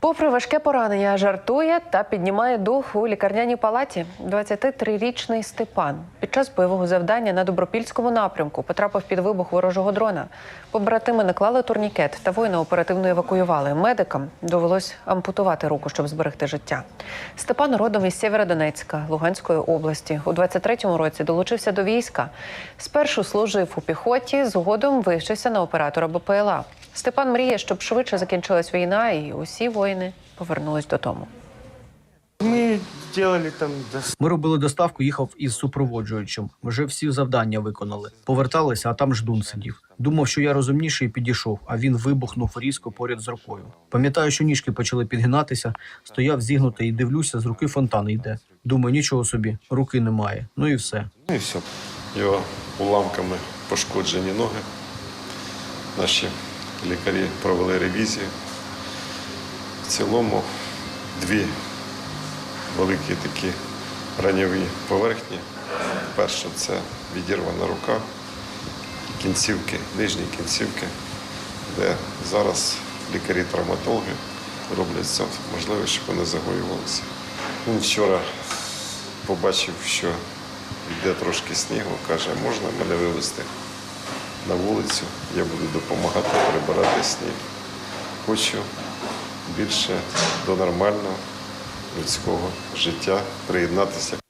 Попри важке поранення, жартує та піднімає дух у лікарняній палаті. 23-річний Степан під час бойового завдання на добропільському напрямку потрапив під вибух ворожого дрона. Побратими наклали турнікет та воїна оперативно евакуювали. Медикам довелось ампутувати руку, щоб зберегти життя. Степан родом із Сєвєродонецька Луганської області. У 23-му році долучився до війська. Спершу служив у піхоті, згодом вивчився на оператора БПЛА. Степан мріє, щоб швидше закінчилась війна, і усі воїни повернулись додому. Мы делали там Ми робили доставку, їхав із супроводжуючим. Вже всі завдання виконали. Поверталися, а там ждун сидів. Думав, що я розумніший і підійшов, а він вибухнув різко поряд з рукою. Пам'ятаю, що ніжки почали підгинатися, стояв зігнутий і дивлюся, з руки фонтан йде. Думаю, нічого собі, руки немає. Ну і все. Ну и все. Його уламками пошкоджені ноги. Наші лікарі провели ревізію. В цілому дві великі такі раньові поверхні. Перше це відірвана рука, кінцівки, нижні кінцівки, де зараз лікарі-травматологи роблять все можливе, щоб вони загоювалися. Він вчора побачив, що йде трошки снігу, каже, можна мене вивезти на вулицю, я буду допомагати прибирати сніг. Хочу більше до нормального людського життя приєднатися.